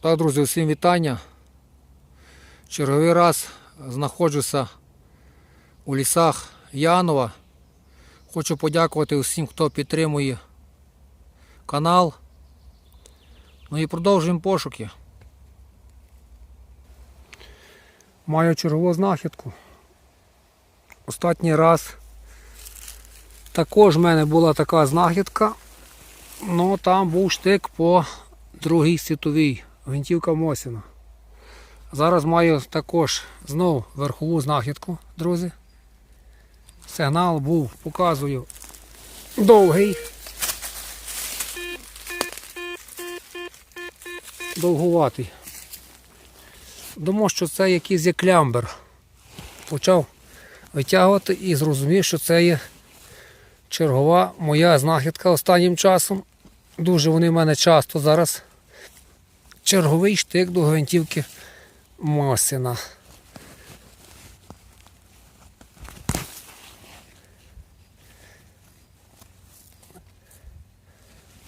Так, друзі, усім вітання. Черговий раз знаходжуся у лісах Янова. Хочу подякувати усім, хто підтримує канал. Ну і продовжуємо пошуки. Маю чергову знахідку. Останній раз також в мене була така знахідка. Ну там був штик по Другій світовій гвинтівка Мосіна. Зараз маю також знову верхову знахідку, друзі. Сигнал був, показую, довгий. Довгуватий. Думав, що це якийсь є клямбер. Почав витягувати і зрозумів, що це є чергова моя знахідка останнім часом. Дуже вони в мене часто зараз. Черговий штик до гвинтівки Мосіна.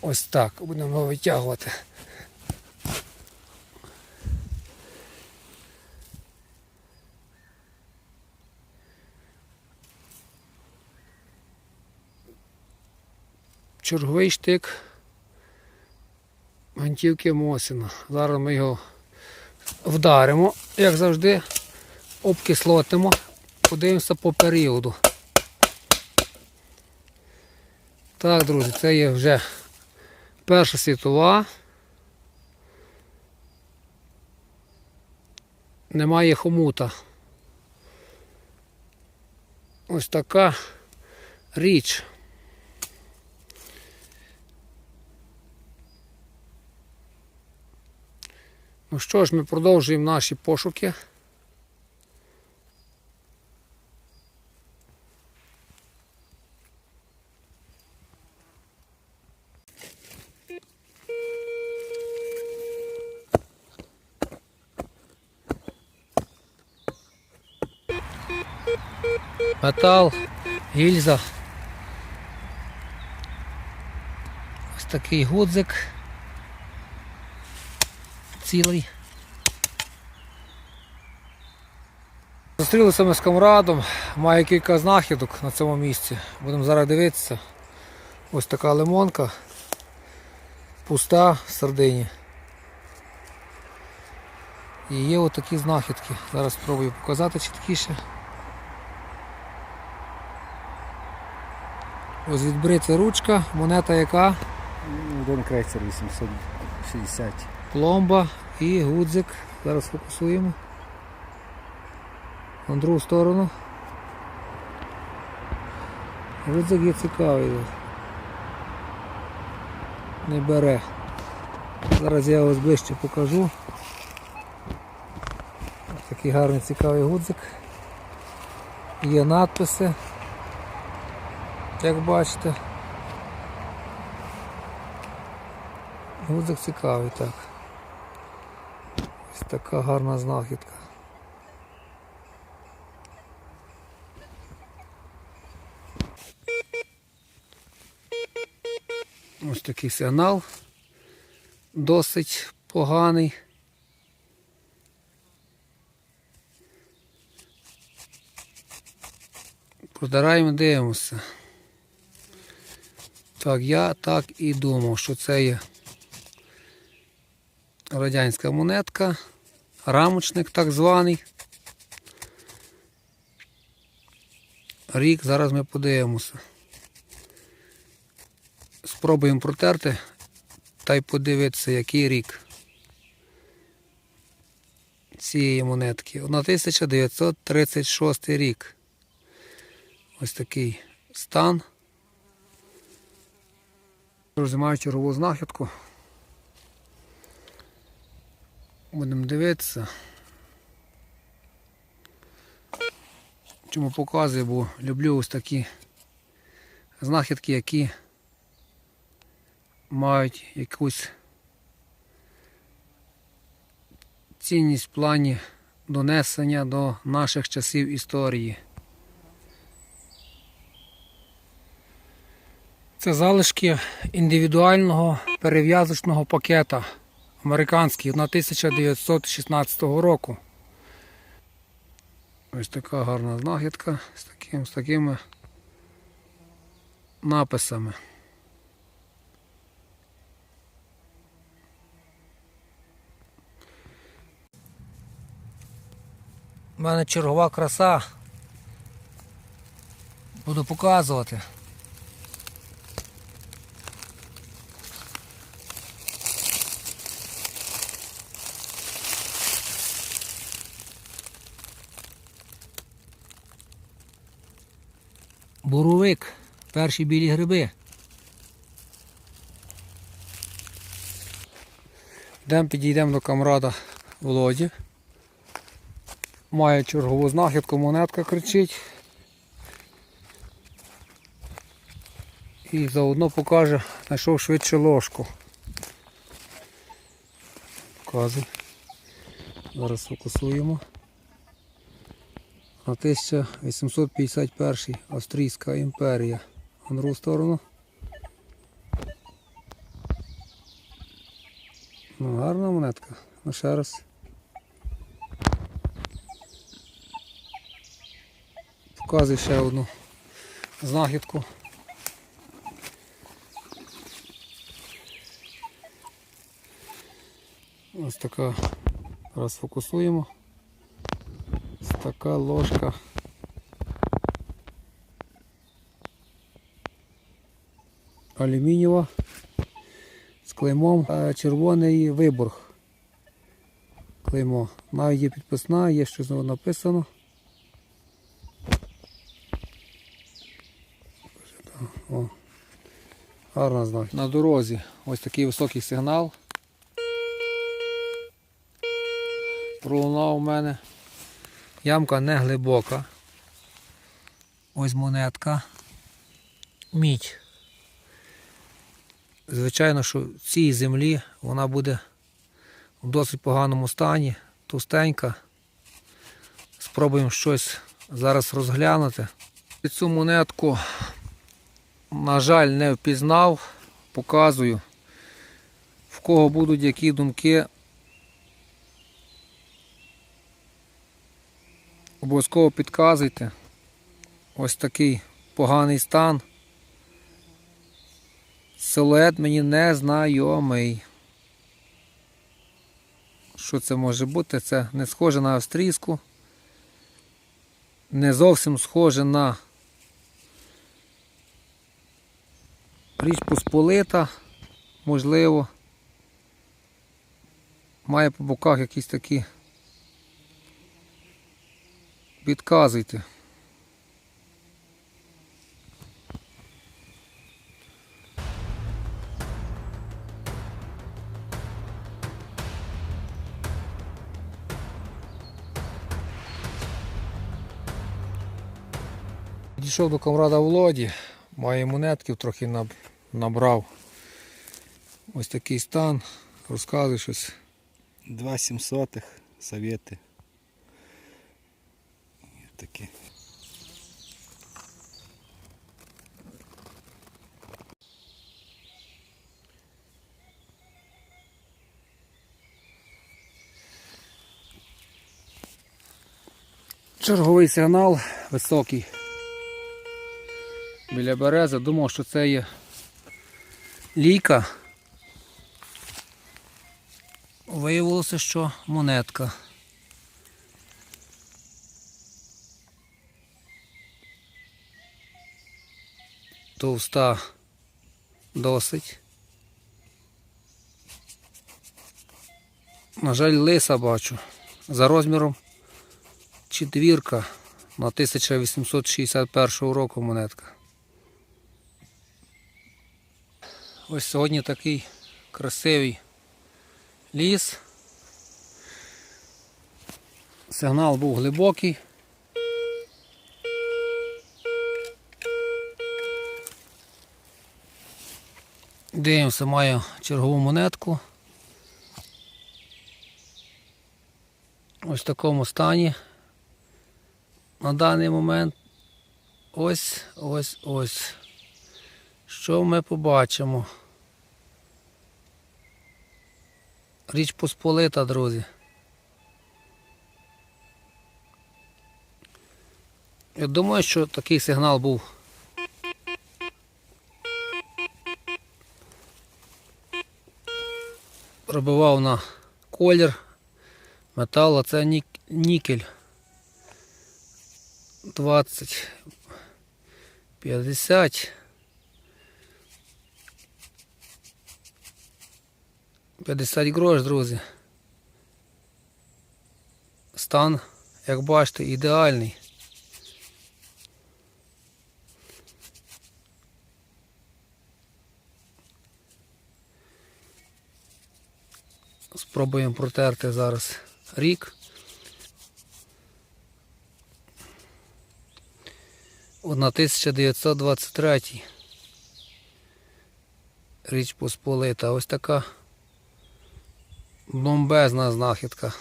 Ось так будемо витягувати. Черговий штик гвинтівки Мосіна. Зараз ми його вдаримо, як завжди, обкислотимо, подивимося по періоду. Так, друзі, це є вже Перша світова. Немає хомута. Ось така річ. Ну що ж, ми продовжуємо наші пошуки. Метал, гільза. Ось такий гудзик. Цілий. Зустрілися ми з камрадом, має кілька знахідок на цьому місці. Будемо зараз дивитися. Ось така лимонка. Пуста в сардині. І є отакі знахідки. Зараз спробую показати чіткіше. Ось відбрита ручка, монета яка, Один крейсер 860. Пломба і гудзик. Зараз фокусуємо. На другу сторону. Гудзик є цікавий. Не бере. Зараз я ось ближче покажу. Такий гарний цікавий гудзик. Є надписи. Як бачите. Гудзик цікавий, так. Така гарна знахідка. Ось такий сигнал. Досить поганий. Продираємо, дивимося. Так, я так і думав, що це є радянська монетка, рамочник так званий. Рік, зараз ми подивимося. Спробуємо протерти та й подивитися, який рік цієї монетки. 1936 рік. Ось такий стан. Друзі, чергову знахідку. Будемо дивитися. Чому показую, бо люблю ось такі знахідки, які мають якусь цінність в плані донесення до наших часів історії. Це залишки індивідуального перев'язочного пакета американський 1916 року. Ось така гарна знахідка з, таким, з такими написами. У мене чергова краса. Буду показувати. Буровик. Перші білі гриби. Йдемо підійдемо до камрада Володі. Має чергову знахідку, монетка кричить. І заодно покаже, знайшов швидше ложку. Показуй. Зараз фокусуємо. На 1851 Австрійська імперія. На другу сторону. Ну, гарна монетка. Ну ще раз. Показуй ще одну знахідку. Ось така. Зараз фокусуємо. Ось така ложка. Алюмінієва з клеймом е, червоний виборг. Клеймо. Навіть є підписна, є щось написано. О, гарна знак. На дорозі ось такий високий сигнал. Пролунав у мене. Ямка не глибока. Ось монетка. Мідь. Звичайно, що в цій землі вона буде в досить поганому стані, товстенька. Спробуємо щось зараз розглянути. Цю монетку, на жаль, не впізнав, показую. В кого будуть які думки. Обов'язково підказуйте. Ось такий поганий стан. Силует мені не знайомий. Що це може бути? Це не схоже на австрійську. Не зовсім схоже на річ Посполита, можливо. Має по боках якісь такі. Підказуйте. Підійшов до комрада Володі, має монетків, трохи набрав. Ось такий стан, розказує щось. Два сімсотих совєти. Такі. Черговий сигнал високий. Біля берези. Думав, що це є лійка. Виявилося, що монетка. Товста досить. На жаль, лиса бачу. За розміром четвірка на 1861 року монетка. Ось сьогодні такий красивий ліс. Сигнал був глибокий. Дивимося, маю чергову монетку. Ось в такому стані. На даний момент ось, ось, ось. Що ми побачимо? Річ Посполита, друзі. Я думаю, що такий сигнал був. Пробивав на колір метал, а це нік- нікель. 20, 50. 50 грош, друзі. Стан, як бачите, ідеальний. Спробуємо протерти зараз рік. Одна 1923. Річ Посполита. Ось така бомбезна знахідка.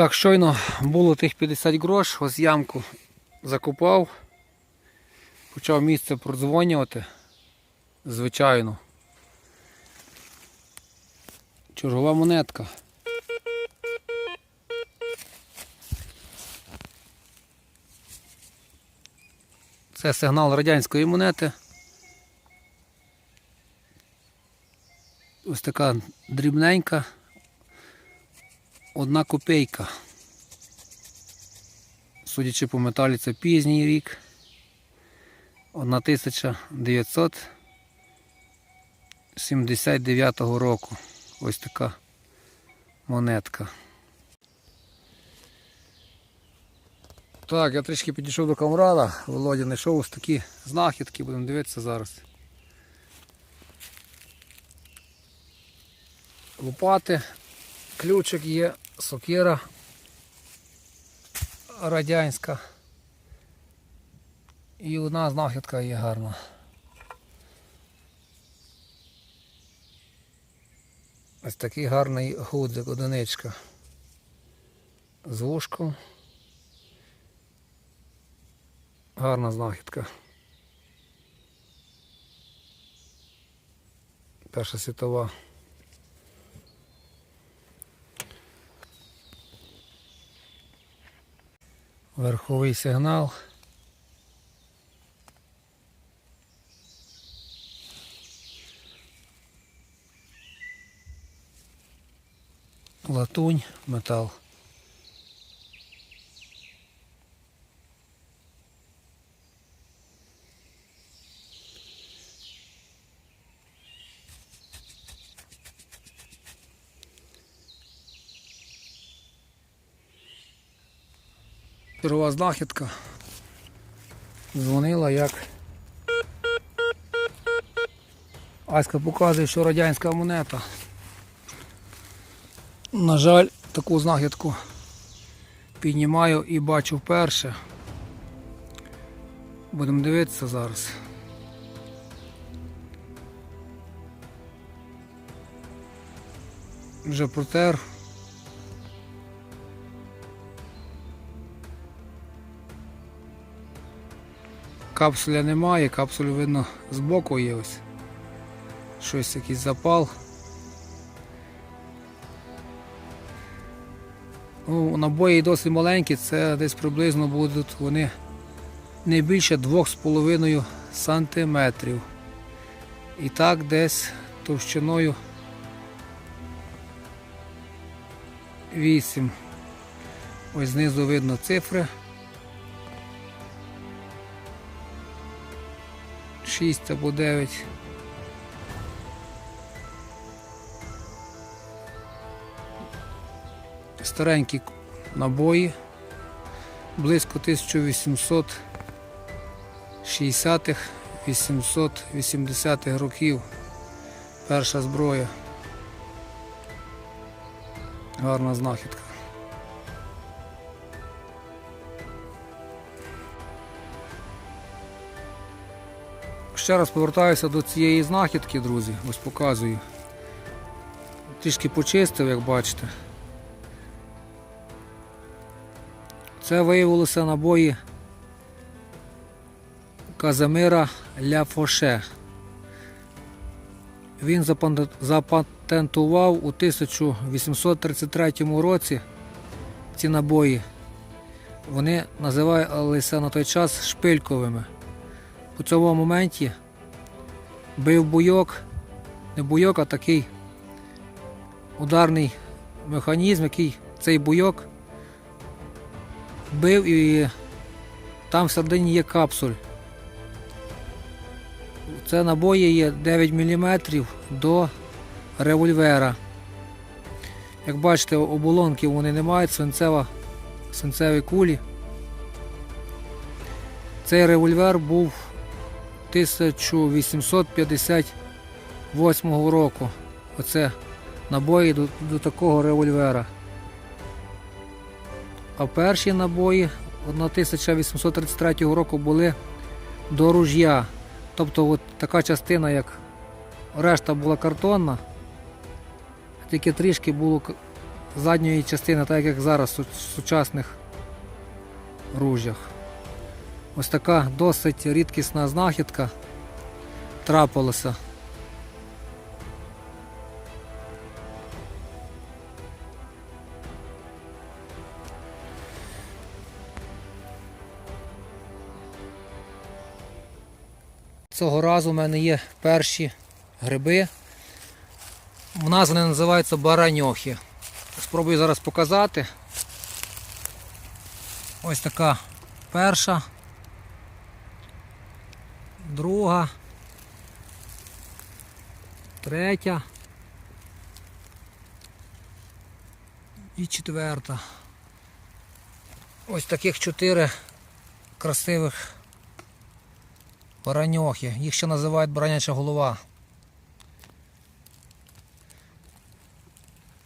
Так, щойно було тих 50 грош, ось ямку закопав, почав місце продзвонювати, звичайно. Чергова монетка. Це сигнал радянської монети. Ось така дрібненька. Одна копійка. Судячи по металі, це пізній рік. 1979 року. Ось така монетка. Так, я трішки підійшов до камрада. Володя знайшов ось такі знахідки, будемо дивитися зараз. Лопати, ключик є, сокира радянська. І одна знахідка є гарна. Ось такий гарний гудзик, одиничка. З вушком. Гарна знахідка. Перша світова. Верховий сигнал. Латунь, метал. Чергова знахідка. Дзвонила як. Аська показує, що радянська монета. На жаль, таку знахідку піднімаю і бачу вперше. Будемо дивитися зараз. Вже протер. Капсуля немає, капсулю видно збоку є ось. Щось якийсь запал. Ну, набої досить маленькі, це десь приблизно будуть вони не більше 2,5 сантиметрів. І так десь товщиною 8. Ось знизу видно цифри. 6 або 9. Старенькі набої, близько 1860-х, 880-х років. Перша зброя. Гарна знахідка. Ще раз повертаюся до цієї знахідки, друзі. Ось показую. Трішки почистив, як бачите. Це виявилося набої Казимира Ляфоше. Він запатентував у 1833 році ці набої. Вони називалися на той час шпильковими. У цьому моменті бив буйок, не буйок, а такий ударний механізм, який цей буйок бив і там всередині є капсуль. Це набої є 9 мм до револьвера. Як бачите, оболонки вони не мають, свинцева, свинцеві кулі. Цей револьвер був 1858 року. Оце набої до, до такого револьвера. А перші набої 1833 року були до ружья. Тобто от така частина, як решта була картонна, тільки трішки було задньої частини, так як зараз у сучасних ружях. Ось така досить рідкісна знахідка трапилася. Цього разу в мене є перші гриби. У нас вони називаються бараньохи. Спробую зараз показати. Ось така перша, друга, третя і четверта. Ось таких чотири красивих бараньохи. Їх ще називають бараняча голова.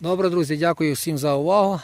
Добре, друзі, дякую всім за увагу.